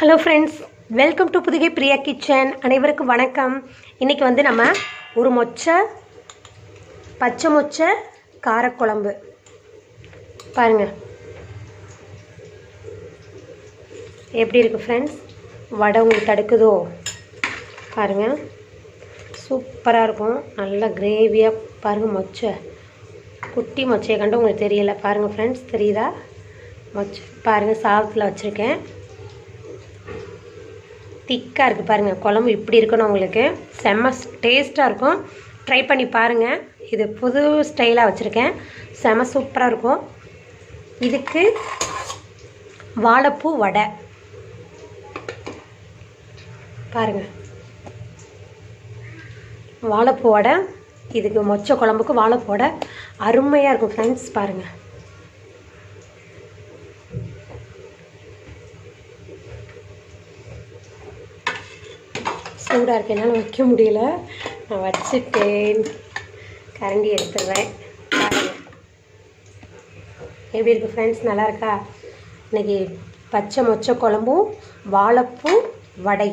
Hello friends welcome to Pudugai Priya kitchen அனைவருக்கும் வணக்கம். இன்றைக்கி வந்து நம்ம ஒரு மொச்சை பச்சை மொச்சை காரக்குழம்பு. பாருங்கள் எப்படி இருக்குது ஃப்ரெண்ட்ஸ் வடை உங்களுக்கு தடுக்குதோ? பாருங்கள் சூப்பராக இருக்கும். நல்லா கிரேவியாக பாருங்கள் மொச்சை. குட்டி மொச்சையை கண்டு உங்களுக்கு தெரியலை. பாருங்கள் ஃப்ரெண்ட்ஸ் தெரியுதா? மொச்சை பாருங்கள் சாதத்தில் வச்சுருக்கேன். திக்காக இருக்குது பாருங்கள் குழம்பு இப்படி இருக்கணும் உங்களுக்கு. செம்ம டேஸ்ட்டாக இருக்கும். ட்ரை பண்ணி பாருங்கள் இது புது ஸ்டைலாக வச்சுருக்கேன். செம சூப்பராக இருக்கும். இதுக்கு வாழைப்பூ வடை. பாருங்கள் வாழைப்பூ வடை. இதுக்கு மொச்சை குழம்புக்கு வாழைப்பூ வடை. அருமையாக இருக்கும் ஃப்ரெண்ட்ஸ் பாருங்கள் சூடாக இருக்கு. என்னால் வைக்க முடியல. நான் வச்சுட்டேன். கரண்டி எடுத்துடுறேன் எப்படி இருக்குது ஃப்ரெண்ட்ஸ் நல்லா இருக்கா? இன்னைக்கு பச்சை மொச்சை குழம்பும் வாழைப்பூ வடை.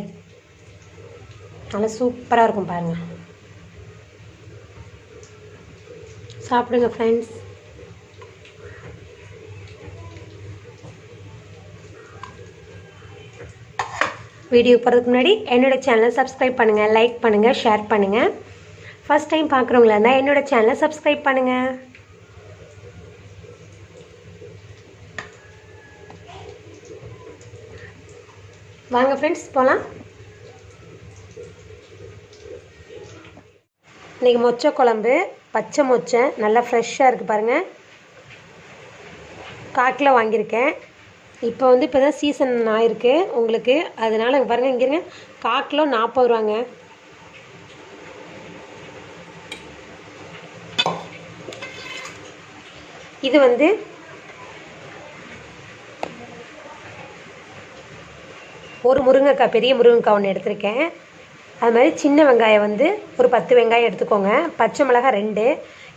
நல்லா சூப்பராக இருக்கும் பாருங்கள் சாப்பிடுங்க ஃப்ரெண்ட்ஸ் வீடியோ போகிறதுக்கு முன்னாடி என்னோட சேனலை சப்ஸ்கிரைப் பண்ணுங்கள் லைக் பண்ணுங்கள் ஷேர் பண்ணுங்கள் ஃபஸ்ட் டைம் பார்க்குறவங்களா இருந்தால் என்னோட சேனலை சப்ஸ்கிரைப் பண்ணுங்கள் வாங்க ஃப்ரெண்ட்ஸ் போகலாம் இன்றைக்கி மொச்சை குழம்பு பச்சை மொச்சை நல்லா ஃப்ரெஷ்ஷாக இருக்குது பாருங்கள் காட்டில் வாங்கியிருக்கேன். இப்போ வந்து இப்போ தான் சீசன் ஆயிருக்கு. உங்களுக்கு அதனால் பாருங்கள் இங்கே இருங்க. கால் கிலோ நாற்பது ரூபாங்க. இது வந்து ஒரு முருங்கைக்காய் பெரிய முருங்கைக்காய் ஒன்று எடுத்திருக்கேன். அது மாதிரி சின்ன வெங்காயம் வந்து ஒரு பத்து வெங்காயம் எடுத்துக்கோங்க. பச்சை மிளகாய் ரெண்டு.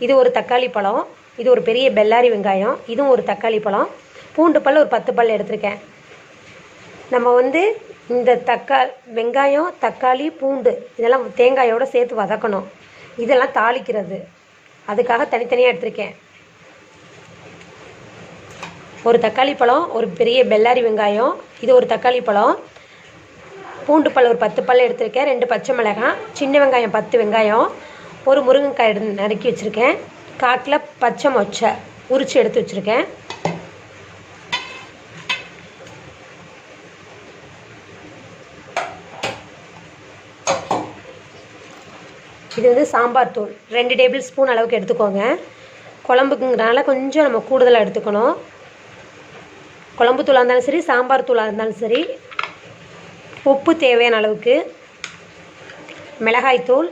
இது ஒரு தக்காளி பழம். இது ஒரு பெரிய பெல்லாரி வெங்காயம். இதுவும் ஒரு தக்காளி பழம். பூண்டு பல் ஒரு பத்து பல் எடுத்திருக்கேன். நம்ம வந்து இந்த தக்கா வெங்காயம் தக்காளி பூண்டு இதெல்லாம் தேங்காயோடு சேர்த்து வதக்கணும். இதெல்லாம் தாளிக்கிறது. அதுக்காக தனித்தனியாக எடுத்திருக்கேன். ஒரு தக்காளி பழம் ஒரு பெரிய பெல்லாரி வெங்காயம் இது ஒரு தக்காளி பழம். பூண்டு பல் ஒரு பத்து பல் எடுத்திருக்கேன். ரெண்டு பச்சை மிளகாய் சின்ன வெங்காயம் பத்து வெங்காயம் ஒரு முருங்கைக்காய் நறுக்கி வச்சுருக்கேன். காட்டில் பச்சை மொச்சை உரித்து எடுத்து வச்சுருக்கேன். இது வந்து சாம்பார் தூள் ரெண்டு டேபிள் ஸ்பூன் அளவுக்கு எடுத்துக்கோங்க. குழம்புக்குங்கிறனால கொஞ்சம் நம்ம கூடுதலாக எடுத்துக்கணும். குழம்பு தூளாக இருந்தாலும் சரி சாம்பார் தூளாக இருந்தாலும் சரி உப்பு தேவையான அளவுக்கு மிளகாய்த்தூள்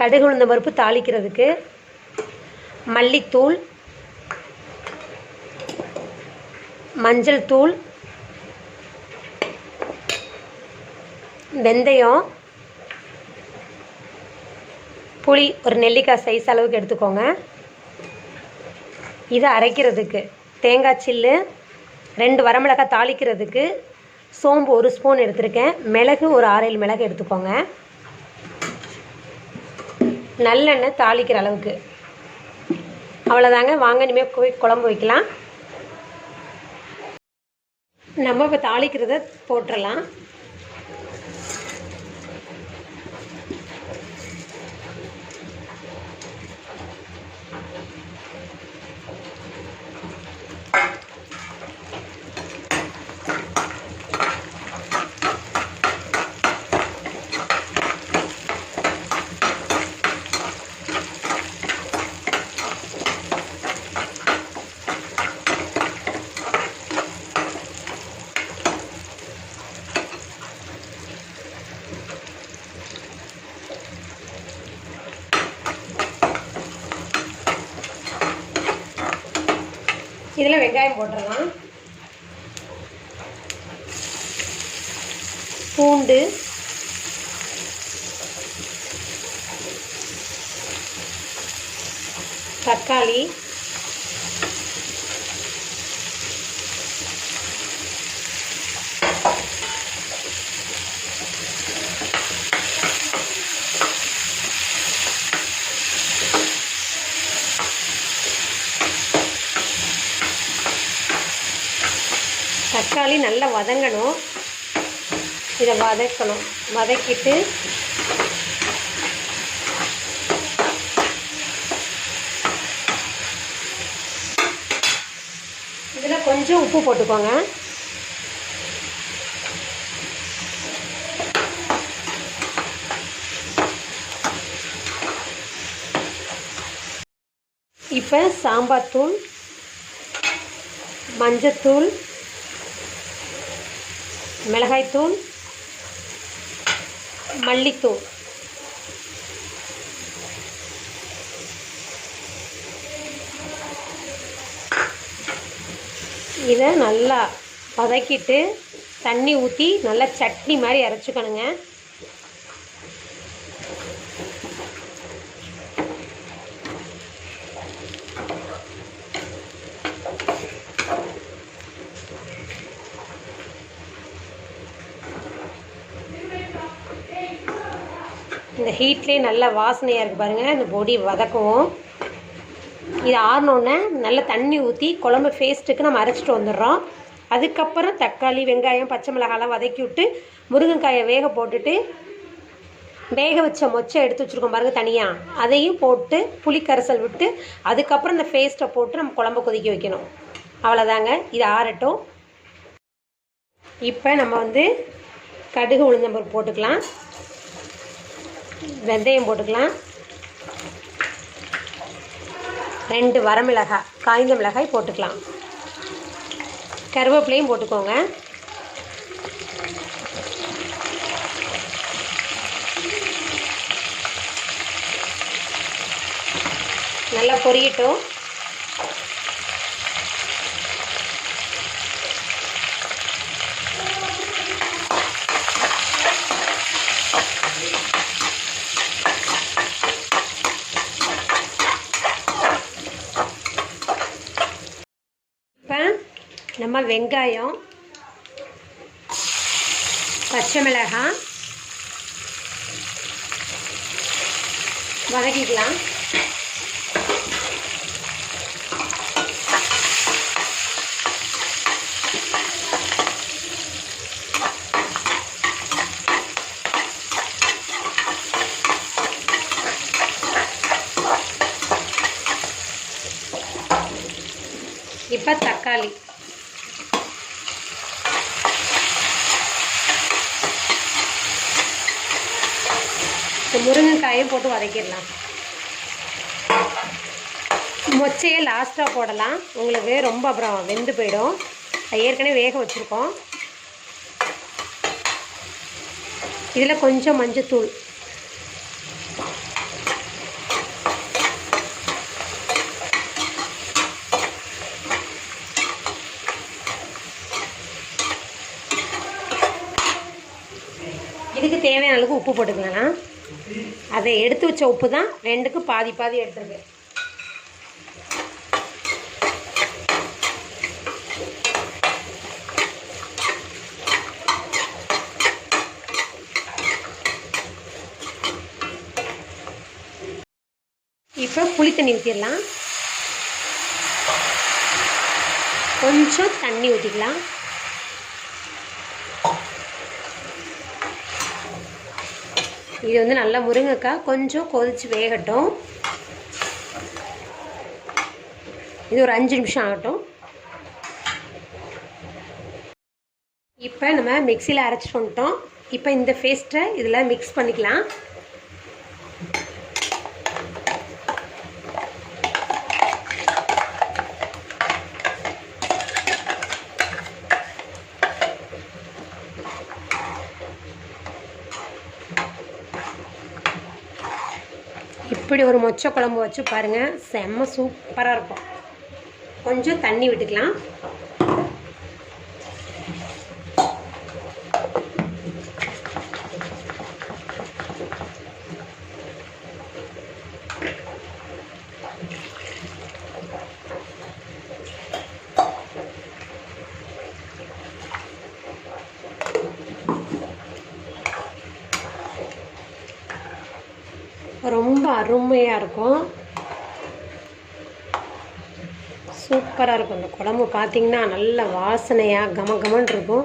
கடுகு உளுந்த பருப்பு தாளிக்கிறதுக்கு மல்லித்தூள் மஞ்சள் தூள் வெந்தயம் புளி ஒரு நெல்லிக்காய் சைஸ் அளவுக்கு எடுத்துக்கோங்க. இதை அரைக்கிறதுக்கு தேங்காய் சில்லு ரெண்டு வரமிளகாய் தாளிக்கிறதுக்கு சோம்பு ஒரு ஸ்பூன் எடுத்திருக்கேன். மிளகு ஒரு ஆறேழு மிளகு எடுத்துக்கோங்க. நல்லெண்ணெய் தாளிக்கிற அளவுக்கு. அவ்வளோதாங்க வாங்க இனிமேல் போய் குழம்பு வைக்கலாம். நம்ம இப்போ தாளிக்கிறத போட்டுடலாம் இதில் வெங்காயம் போட்டுடலாம் பூண்டு தக்காளி தக்காளி நல்லா வதங்கணும். இதை வதக்கணும். வதக்கிட்டு இதில் கொஞ்சம் உப்பு போட்டுக்கோங்க. இப்போ சாம்பார் தூள் மஞ்சத்தூள் மிளகாய்த்தூள் மல்லித்தூள். இதை நல்லா வதக்கிட்டு தண்ணி ஊற்றி நல்லா சட்னி மாதிரி அரைச்சிக்கணுங்க. இந்த நல்லா நல்ல வாசனையாக இருக்குது பாருங்கள் இந்த பொடி வதக்குவோம். இது ஆறினோடனே நல்ல தண்ணி ஊற்றி குழம்பு பேஸ்ட்டுக்கு நம்ம அரைச்சிட்டு வந்துடுறோம். அதுக்கப்புறம் தக்காளி வெங்காயம் பச்சை மிளகாலாம் வதக்கி விட்டு முருங்கைக்காயை வேக போட்டுட்டு வேக வச்ச மொச்சை எடுத்து வச்சுருக்கோம் பாருங்கள் தனியாக அதையும் போட்டு புளி கரைசல் விட்டு அதுக்கப்புறம் இந்த பேஸ்ட்டை போட்டு நம்ம குழம்பு கொதிக்க வைக்கணும். அவ்வளோதாங்க இது ஆறட்டும். இப்போ நம்ம வந்து கடுகு உளுந்தம்பருப்பு போட்டுக்கலாம். வெந்தயம் போட்டுக்கலாம். ரெண்டு வரமிளகாய் காய்ந்த மிளகாய் போட்டுக்கலாம். கருவேப்பிலையும் போட்டுக்கோங்க. நல்லா பொரியட்டும் இப்போ நம்ம வெங்காயம் பச்சை மிளகாய் வதக்கிக்கலாம் இப்போ தக்காளி இப்போ முருங்கைக்காயும் போட்டு வதக்கிடலாம். மொச்சையை லாஸ்ட்டாக போடலாம். உங்களுக்கு ரொம்ப அப்புறம் வெந்து போயிடும். ஏற்கனவே வேக வச்சுருக்கோம். இதில் கொஞ்சம் மஞ்சத்தூள். இதுக்கு தேவையான அளவுக்கு உப்பு போட்டுக்கலாம் அதை எடுத்து வச்ச உப்பு தான் ரெண்டுக்கு பாதி பாதி எடுத்துருக்கேன். இப்போ புளி தண்ணி ஊற்றிடலாம் கொஞ்சம் தண்ணி ஊற்றிக்கலாம் இது வந்து நல்லா முருங்கைக்காய். கொஞ்சம் கொதித்து வேகட்டும். இது ஒரு அஞ்சு நிமிஷம் ஆகட்டும். இப்போ நம்ம மிக்சியில் அரைச்சிட்டு வந்துட்டோம். இப்போ இந்த பேஸ்ட்டை இதில் மிக்ஸ் பண்ணிக்கலாம். இப்படி ஒரு மொச்சை குழம்பு வச்சு பாருங்கள் செம்ம சூப்பராக இருக்கும். கொஞ்சம் தண்ணி விட்டுக்கலாம் ரொம்ப அருமையாக இருக்கும். சூப்பராக இருக்கும் இந்த குழம்பு. பார்த்தீங்கன்னா நல்ல வாசனையாக கம இருக்கும்.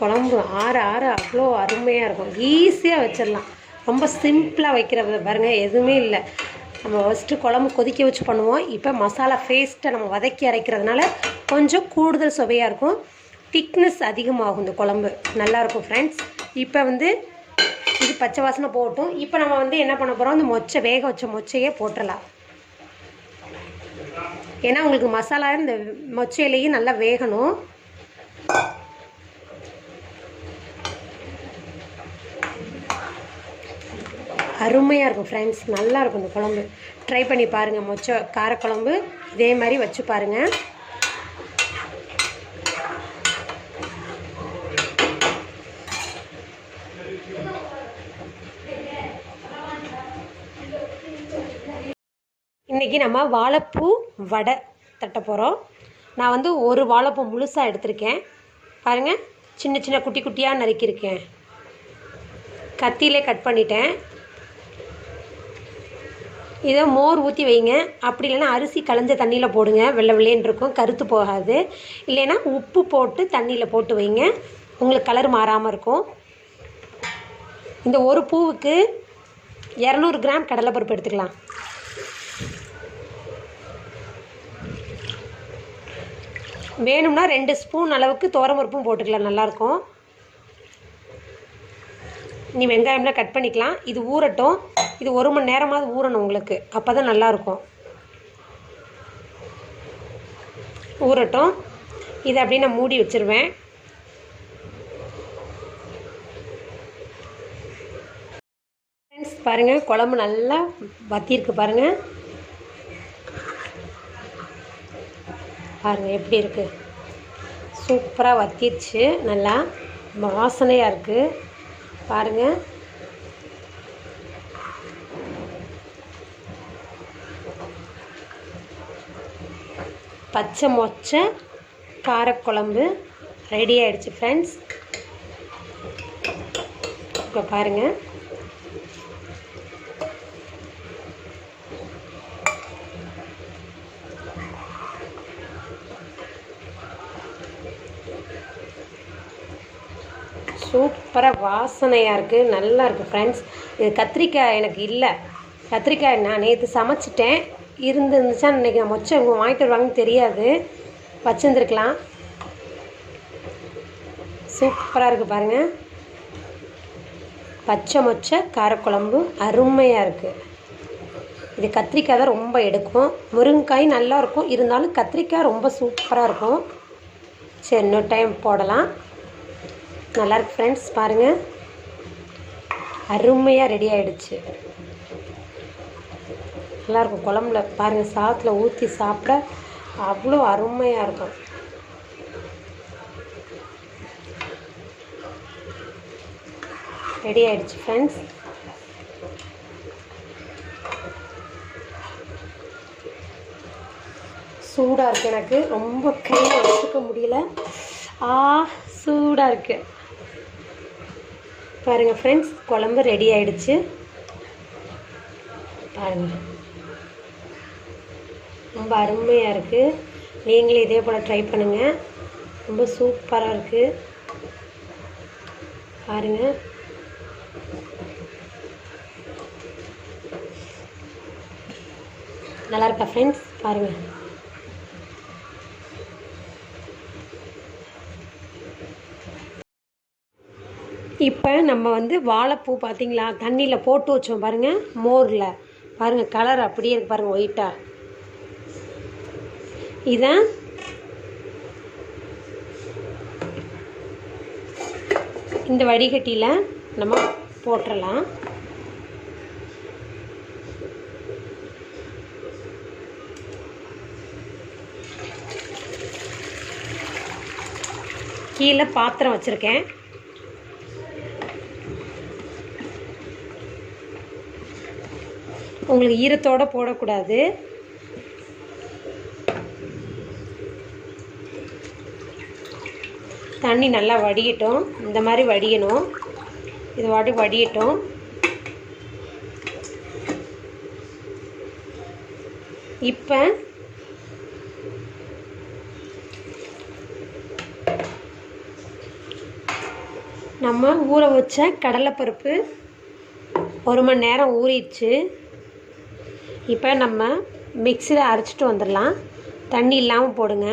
குழம்பு ஆற ஆற அவ்வளோ அருமையாக இருக்கும். ஈஸியாக வச்சிடலாம். ரொம்ப சிம்பிளாக வைக்கிறத பாருங்கள் எதுவுமே இல்லை. நம்ம ஃபஸ்ட்டு குழம்பு கொதிக்க வச்சு பண்ணுவோம். இப்போ மசாலா ஃபேஸ்ட்டை நம்ம வதக்கி அரைக்கிறதுனால கொஞ்சம் கூடுதல் சுவையாக இருக்கும். திக்னஸ் அதிகமாகும் இந்த குழம்பு. நல்லாயிருக்கும் ஃப்ரெண்ட்ஸ் இப்போ வந்து இது பச்சை வாசனை போட்டும் இப்போ நம்ம வந்து என்ன பண்ண போகிறோம் இந்த மொச்சை வேக வச்ச மொச்சையே போட்டுடலாம் ஏன்னா உங்களுக்கு மசாலா இந்த மொச்சையிலையும் நல்லா வேகணும். அருமையாக இருக்கும் ஃப்ரெண்ட்ஸ் நல்லாயிருக்கும் இந்த குழம்பு. ட்ரை பண்ணி பாருங்கள் மொச்சை காரக்குழம்பு. இதே மாதிரி வச்சு பாருங்கள் இன்றைக்கி நம்ம வாழைப்பூ வடை தட்ட போகிறோம் நான் வந்து ஒரு வாழைப்பூ முழுசாக எடுத்திருக்கேன். பாருங்கள் சின்ன சின்ன குட்டி குட்டியாக நறுக்கியிருக்கேன். கத்தியிலே கட் பண்ணிட்டேன். இதை மோர் ஊற்றி வைங்க. அப்படி இல்லைன்னா அரிசி களைஞ்ச தண்ணியில் போடுங்க. வெள்ளை வெள்ளைன்னு இருக்கும் கருத்து போகாது. இல்லைன்னா உப்பு போட்டு தண்ணியில் போட்டு வைங்க. உங்களுக்கு கலர் மாறாமல் இருக்கும். இந்த ஒரு பூவுக்கு இரநூறு கிராம் கடலைப்பருப்பு எடுத்துக்கலாம். வேணும்னா ரெண்டு ஸ்பூன் அளவுக்கு துவரம்பருப்பும் போட்டுக்கலாம் நல்லாயிருக்கும். நீ வெங்காயம்லாம் கட் பண்ணிக்கலாம். இது ஊறட்டும். இது ஒரு மணி நேரமாவது ஊறணும் உங்களுக்கு. அப்போ தான் நல்லாயிருக்கும். ஊறட்டும். இதை அப்படியே நான் மூடி வச்சுருவேன். ஃப்ரெண்ட்ஸ் பாருங்கள் குழம்பு நல்லா வத்தியிருக்கு பாருங்கள் பாருங்கள் எப்படி இருக்குது சூப்பராக வத்திடுச்சு நல்லா வாசனையாக இருக்குது பாருங்கள் பச்சை மொச்சை காரக்குழம்பு ரெடி ஆகிடுச்சு ஃப்ரெண்ட்ஸ் இப்போ பாருங்கள் சூப்பராக வாசனையாக இருக்குது நல்லா இருக்குது ஃப்ரெண்ட்ஸ் இது கத்திரிக்காய் எனக்கு இல்லை. கத்திரிக்காய் நான் நேற்று சமைச்சிட்டேன். இருந்துருந்துச்சா இன்றைக்கி நான் மொச்சை இவங்க வாங்கிட்டு வருவாங்கன்னு தெரியாது. வச்சுருந்துருக்கலாம். சூப்பராக இருக்குது பாருங்கள் பச்சை மொச்சை காரக்குழம்பு அருமையாக இருக்குது இது கத்திரிக்காய் தான் ரொம்ப எடுக்கும். முருங்கைக்காய் நல்லா இருக்கும். இருந்தாலும் கத்திரிக்காய் ரொம்ப சூப்பராக இருக்கும். சரி இன்னொரு டைம் போடலாம். நல்லாயிருக்கு ஃப்ரெண்ட்ஸ் பாருங்கள் அருமையாக ரெடி ஆகிடுச்சு நல்லாயிருக்கும் குழம்புல. பாருங்கள் சாதத்தில் ஊற்றி சாப்பிட அவ்வளோ அருமையாக இருக்கும். ரெடி ஆகிடுச்சு ஃப்ரெண்ட்ஸ் சூடாக இருக்குது எனக்கு. ரொம்ப கையில் வச்சுக்க முடியல. ஆ சூடாக இருக்குது பாருங்கள் ஃப்ரெண்ட்ஸ் குழம்பு ரெடி ஆயிடுச்சு. பாருங்கள் ரொம்ப அருமையாக இருக்குது நீங்களும் இதே போல் ட்ரை பண்ணுங்கள் ரொம்ப சூப்பராக இருக்குது பாருங்கள் நல்லா இருக்கா ஃப்ரெண்ட்ஸ் பாருங்கள் இப்போ நம்ம வந்து வாழைப்பூ பார்த்தீங்களா தண்ணியில் போட்டு வச்சோம் பாருங்கள் மோரில். பாருங்கள் கலர் அப்படியே இருக்கு பாருங்கள் ஒயிட்டாக இதான் இந்த வடிகட்டியில் நம்ம போட்டுடலாம் கீழே பாத்திரம் வச்சுருக்கேன். உங்களுக்கு ஈரத்தோடு போடக்கூடாது. தண்ணி நல்லா வடியட்டும். இந்த மாதிரி வடியணும். இது வாட்டி வடியட்டும். இப்போ நம்ம ஊற வச்ச கடலைப்பருப்பு ஒரு மணி நேரம் ஊறிடுச்சு. இப்போ நம்ம மிக்சியில் அரைச்சிட்டு வந்துடலாம். தண்ணி இல்லாமல் போடுங்க.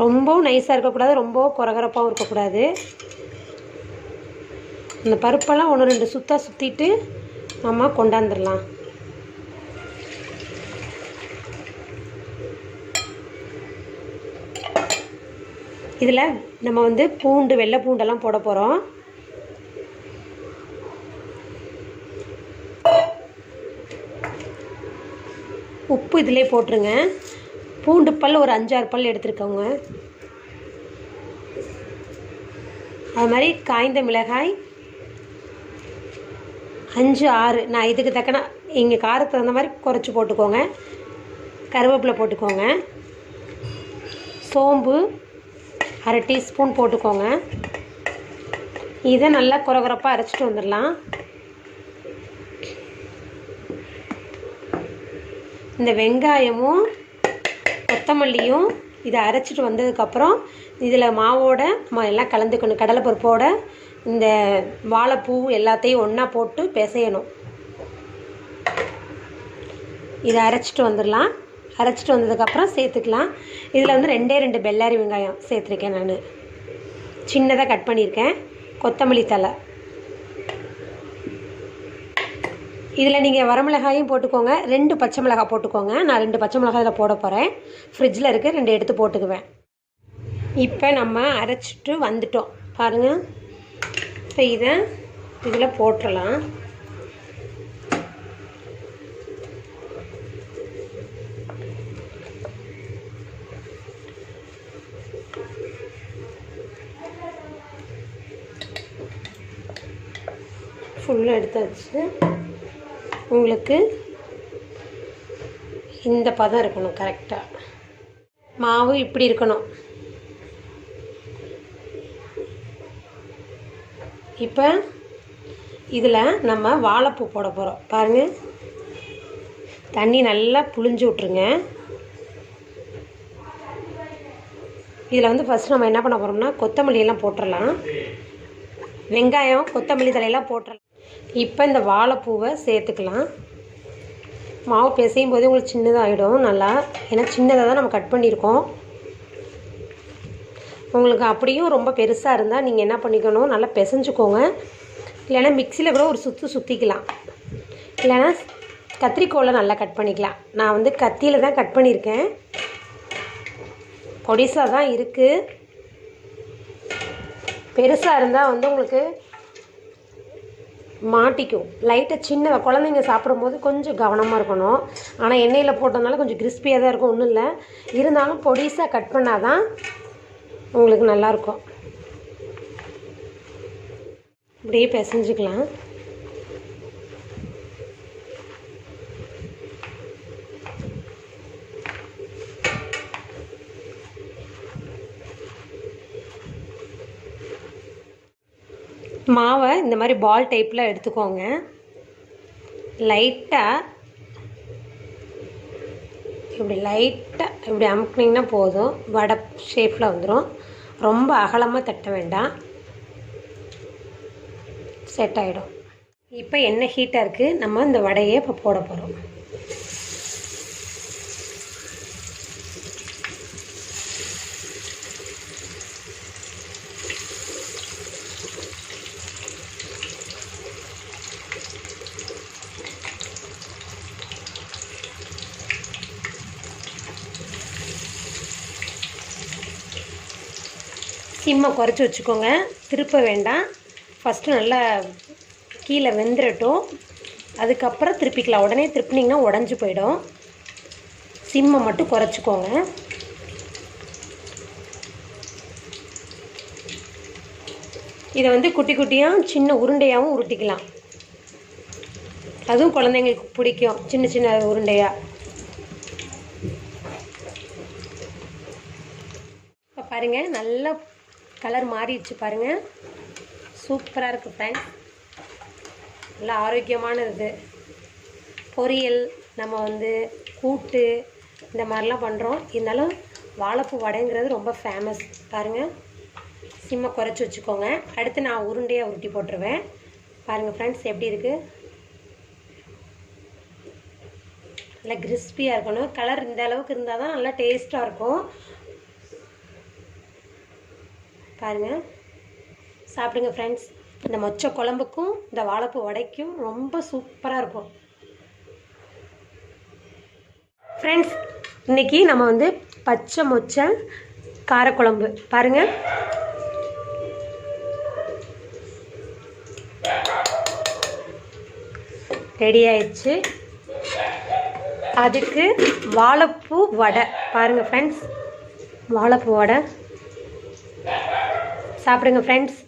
ரொம்பவும் நைஸாக இருக்கக்கூடாது ரொம்ப குறகுறப்பாகவும் இருக்கக்கூடாது. இந்த பருப்பெல்லாம் ஒன்று ரெண்டு சுத்தாக சுற்றிட்டு நம்ம கொண்டாந்துடலாம். இதில் நம்ம வந்து பூண்டு வெள்ளை பூண்டெல்லாம் போட போகிறோம் உப்பு இதிலே போட்டுருங்க. பூண்டு பல் ஒரு அஞ்சாறு பல் எடுத்துருக்கோங்க அது மாதிரி காய்ந்த மிளகாய் அஞ்சு ஆறு. நான் இதுக்கு தக்கன இங்கே காரத்துக்கு தகுந்த மாதிரி குறைச்சி போட்டுக்கோங்க. கருவேப்பிலை போட்டுக்கோங்க. சோம்பு அரை டீஸ்பூன் போட்டுக்கோங்க. இதை நல்லா குறகுறப்பாக அரைச்சிட்டு வந்துடலாம். இந்த வெங்காயமும் கொத்தமல்லியும் இதை அரைச்சிட்டு வந்ததுக்கப்புறம் இதில் மாவோட நம்ம எல்லாம் கலந்துக்கணும். கடலைப்பருப்போட இந்த வாழைப்பூ எல்லாத்தையும் ஒன்றா போட்டு பிசையணும். இதை அரைச்சிட்டு வந்துடலாம். அரைச்சிட்டு வந்ததுக்கப்புறம் சேர்த்துக்கலாம். இதில் வந்து ரெண்டே ரெண்டு பெல்லாரி வெங்காயம் சேர்த்துருக்கேன் நான். சின்னதாக கட் பண்ணியிருக்கேன். கொத்தமல்லி தழை. இதில் நீங்கள் வரமிளகாயும் போட்டுக்கோங்க. ரெண்டு பச்சை மிளகாய் போட்டுக்கோங்க. நான் ரெண்டு பச்சை மிளகாய் இதில் போட போகிறேன். ஃப்ரிட்ஜில் இருக்குது ரெண்டு எடுத்து போட்டுக்குவேன். இப்போ நம்ம அரைச்சிட்டு வந்துட்டோம். பாருங்கள் இப்போ இதை இதில் போட்டுடலாம். ஃபுல்லாக எடுத்தாச்சு உங்களுக்கு இந்த பதம் இருக்கணும் கரெக்டாக மாவு இப்படி இருக்கணும். இப்போ இதில் நம்ம வாழைப்பூ போட போகிறோம் பாருங்கள் தண்ணி நல்லா புழிஞ்சு விட்ருங்க இதில் வந்து ஃபஸ்ட் நம்ம என்ன பண்ண போகிறோம்னா கொத்தமல்லியெல்லாம் போட்டுடலாம் வெங்காயம் கொத்தமல்லி தலையெல்லாம் போட்டுடலாம் இப்போ இந்த வாழைப்பூவை சேர்த்துக்கலாம். மாவு பிசையும் போது உங்களுக்கு சின்னதாகிடும் நல்லா. ஏன்னா சின்னதாக தான் நம்ம கட் பண்ணியிருக்கோம். உங்களுக்கு அப்படியும் ரொம்ப பெருசாக இருந்தால் நீங்கள் என்ன பண்ணிக்கணும்? நல்லா பிசைஞ்சுக்கோங்க. இல்லைன்னா மிக்சியில் கூட ஒரு சுற்று சுற்றிக்கலாம் இல்லைன்னா கத்திரிக்கோலை நல்லா கட் பண்ணிக்கலாம். நான் வந்து கத்தியில் தான் கட் பண்ணியிருக்கேன். பொடிசாக தான் இருக்குது பெருசாக இருந்தால் வந்து உங்களுக்கு மாட்டிக்கும். லைட்டாக சின்ன குழந்தைங்க சாப்பிடும்போது கொஞ்சம் கவனமாக இருக்கணும். ஆனால் எண்ணெயில் போட்டதுனால கொஞ்சம் கிறிஸ்பியாக தான் இருக்கும் ஒன்றும் இல்லை. இருந்தாலும் பொடிசாக கட் பண்ணால் தான் உங்களுக்கு நல்லாயிருக்கும் இப்படியே பிசைஞ்சிக்கலாம். மாவை இந்த மாதிரி பால் டைப்பில் எடுத்துக்கோங்க. லைட்டாக இப்படி லைட்டாக இப்படி அமுக்குனிங்கன்னா போதும். வடை ஷேப்பில் வந்துடும் ரொம்ப அகலமாக தட்ட வேண்டாம். செட் ஆகிடும் இப்போ எண்ணெய் ஹீட்டாக இருக்குது நம்ம இந்த வடையை இப்போ போட போகிறோம் கொஞ்சமாக குறைச்சி வச்சுக்கோங்க. திருப்ப வேண்டாம். ஃபஸ்ட்டு நல்லா கீழே வெந்துடட்டும் அதுக்கப்புறம் திருப்பிக்கலாம். உடனே திருப்பினீங்கன்னா உடஞ்சி போயிடும். சிம்மை மட்டும் குறைச்சிக்கோங்க. இதை வந்து குட்டி குட்டியாக சின்ன உருண்டையாகவும் உருட்டிக்கலாம். அதுவும் குழந்தைங்களுக்கு பிடிக்கும். சின்ன சின்ன உருண்டையாக இப்போ பாருங்கள் நல்லா கலர் மாறிடுச்சு பாருங்கள் சூப்பராக இருக்குது ஃப்ரெண்ட்ஸ் நல்லா ஆரோக்கியமான இது பொரியல் நம்ம வந்து கூட்டு இந்த மாதிரிலாம் பண்ணுறோம் இருந்தாலும் வாழைப்பூ வடைங்கிறது ரொம்ப ஃபேமஸ் பாருங்கள் சிம்மை குறைச்சி வச்சுக்கோங்க. அடுத்து நான் உருண்டையாக உருட்டி போட்டுருவேன். பாருங்கள் ஃப்ரெண்ட்ஸ் எப்படி இருக்குது நல்லா கிறிஸ்பியாக இருக்கணும். கலர் இந்த அளவுக்கு இருந்தால் தான் நல்லா டேஸ்ட்டாக இருக்கும். பாருங்கள் சாப்பிடுங்க ஃப்ரெண்ட்ஸ் இந்த மொச்சை குழம்புக்கும் இந்த வாழைப்பூ வடைக்கும் ரொம்ப சூப்பராக இருக்கும். ஃப்ரெண்ட்ஸ் இன்னைக்கு நம்ம வந்து பச்சை மொச்சை காரக்குழம்பு. பாருங்கள் ரெடி ஆயிடுச்சு. அதுக்கு வாழைப்பூ வடை. பாருங்கள் ஃப்ரெண்ட்ஸ் வாழைப்பூ வடை. சாப்பிடுங்க ஃப்ரெண்ட்ஸ்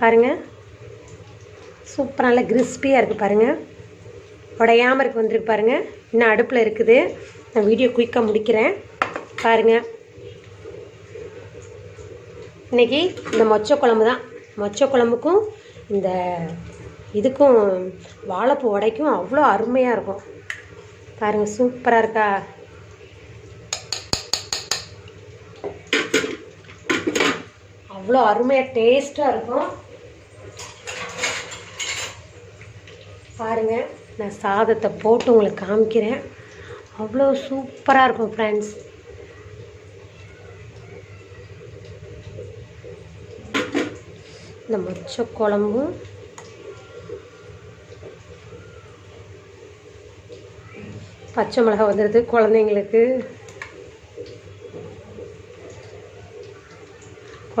பாருங்கள் சூப்பர் நல்லா கிறிஸ்பியாக இருக்குது பாருங்கள் உடையாமல் இருக்கு வந்துருக்கு பாருங்கள் இன்னும் அடுப்பில் இருக்குது. நான் வீடியோ குயிக்காக முடிக்கிறேன். பாருங்கள் இன்றைக்கி இந்த மொச்சை குழம்பு தான். மொச்சை குழம்புக்கும் இந்த இதுக்கும் வாழைப்பூ உடைக்கும் அவ்வளோ அருமையாக இருக்கும். பாருங்கள் சூப்பராக இருக்கா? அவ்வளோ அருமையாக டேஸ்ட்டாக இருக்கும். பாருங்கள் நான் சாதத்தை போட்டு உங்களுக்கு காமிக்கிறேன். அவ்வளோ சூப்பராக இருக்கும் ஃப்ரெண்ட்ஸ் இந்த மொச்ச குழம்பு. பச்சை மிளகா வந்துடுது குழந்தைங்களுக்கு.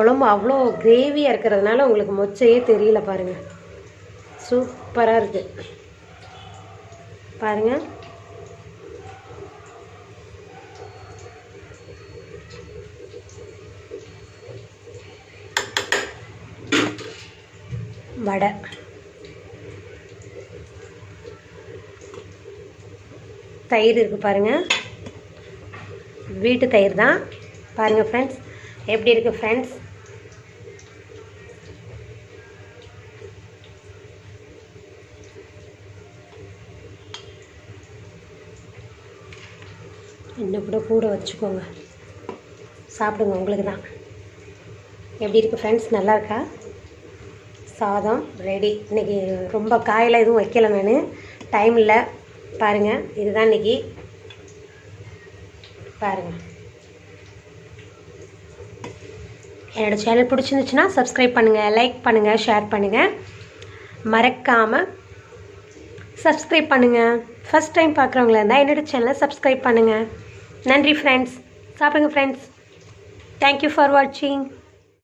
குழம்பு அவ்வளோ கிரேவியாக இருக்கிறதுனால உங்களுக்கு மொச்சையே தெரியல பாருங்கள் சூப்பராக இருக்குது பாருங்கள் வடை. தயிர் இருக்குது பாருங்கள் வீட்டு தயிர் தான். பாருங்கள் ஃப்ரெண்ட்ஸ் எப்படி இருக்குது ஃப்ரெண்ட்ஸ் இன்னும் கூட கூட வச்சுக்கோங்க. சாப்பிடுங்க உங்களுக்கு தான். எப்படி இருக்குது ஃப்ரெண்ட்ஸ் நல்லா இருக்கா? சாதம் ரெடி இன்றைக்கி ரொம்ப காயெல்லாம் எதுவும் வைக்கல நான். டைம் இல்லை. பாருங்கள் இதுதான் இன்றைக்கி பாருங்கள் என்னோடய சேனல் பிடிச்சிருந்துச்சுன்னா சப்ஸ்கிரைப் பண்ணுங்கள் லைக் பண்ணுங்கள் ஷேர் பண்ணுங்கள் மறக்காமல் சப்ஸ்கிரைப் பண்ணுங்கள் ஃபஸ்ட் டைம் பார்க்குறவங்களா இருந்தால் என்னோடய சேனலை சப்ஸ்கிரைப் பண்ணுங்கள் நன்றி ஃப்ரெண்ட்ஸ் சாப்பிடுங்க ஃப்ரெண்ட்ஸ் தேங்க்யூ ஃபார் வாட்சிங்